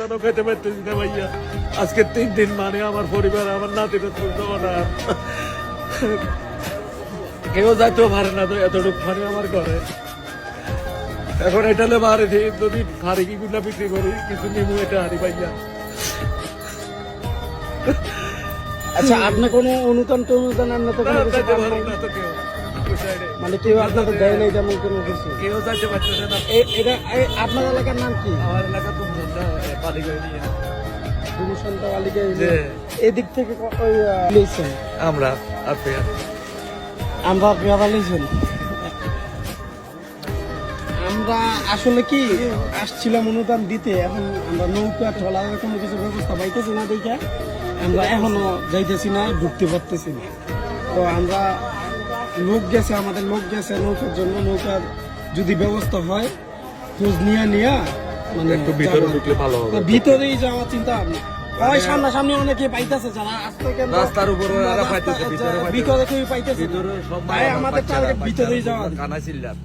সন্তানও খেতে পারতেছি না ভাইয়া। আজকে তিন দিন মানে আমার পরিবার আমার নাতিটা তুলতে না। কেউ যাইতেও পারে না তো এতটুকু পানি আমার ঘরে। এখন এটালে বাড়ি যদি হাড়ি কি গুলা বিক্রি করি কিছু নিমু এটা হাড়ি ভাইয়া। আচ্ছা আপনি কোনো অনুদান টনুদান আপনি তো মানে কেউ আপনাকে দেয় নাই তেমন কোনো কিছু? কেউ যাইতে পারতেছে না। এটা আপনার এলাকার নাম কি? আমার এলাকা তো বালিকা এদিক থেকে আমরা আসলে কি আসছিলাম অনুদান দিতে এখন আমরা নৌকা ট্রলারের কোনো কিছু ব্যবস্থা পাইতেছি না দেখে। আমরা এখনও যাইতেছি না ঢুকতে পারতেছি না। তো আমরা লোক গেছে আমাদের লোক গেছে নৌকার জন্য নৌকার যদি ব্যবস্থা হয় খোঁজ নিয়ে নিয়ে মানে একটু ভিতরে ঢুকলে ভালো হবে। ভিতরেই যাওয়ার চিন্তা ভাবনা। হয় সামনাসামনি অনেকে পাইতেছে যারা রাস্তার উপরে ভিতরে পাইতেছে। ভিতরে সব আমাদের টার্গেট ভিতরেই যাওয়া। কানা চিল্লার